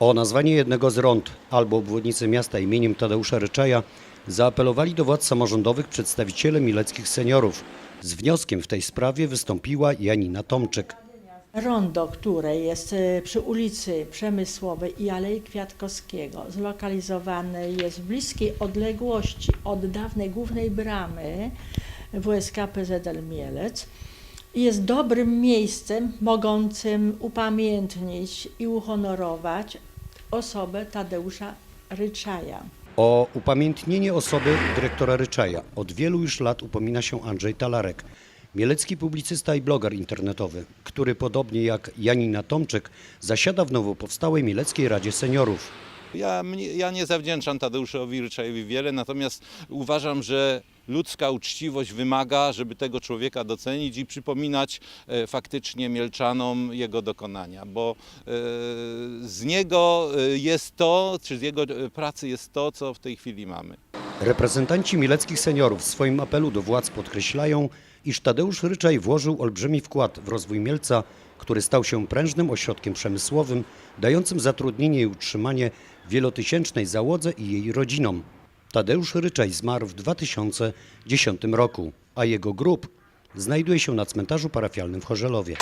O nazwanie jednego z rond albo obwodnicy miasta imieniem Tadeusza Ryczaja zaapelowali do władz samorządowych przedstawiciele mileckich seniorów. Z wnioskiem w tej sprawie wystąpiła Janina Tomczyk. Rondo, które jest e, przy ulicy Przemysłowej i Alei Kwiatkowskiego, zlokalizowane jest w bliskiej odległości od dawnej głównej bramy WSK PZL Mielec. Jest dobrym miejscem mogącym upamiętnić i uhonorować osobę Tadeusza Ryczaja. O upamiętnienie osoby dyrektora Ryczaja od wielu już lat upomina się Andrzej Talarek, mielecki publicysta i bloger internetowy, który podobnie jak Janina Tomczyk zasiada w nowo powstałej Mieleckiej Radzie Seniorów. Ja, ja nie zawdzięczam Tadeuszowi Ryczajowi wiele, natomiast uważam, że ludzka uczciwość wymaga, żeby tego człowieka docenić i przypominać e, faktycznie Mielczanom jego dokonania, bo e, z niego e, jest to, czy z jego pracy jest to, co w tej chwili mamy. Reprezentanci mieleckich seniorów w swoim apelu do władz podkreślają, iż Tadeusz Ryczaj włożył olbrzymi wkład w rozwój Mielca, który stał się prężnym ośrodkiem przemysłowym, dającym zatrudnienie i utrzymanie wielotysięcznej załodze i jej rodzinom. Tadeusz Ryczaj zmarł w 2010 roku, a jego grób znajduje się na cmentarzu parafialnym w Chorzelowie.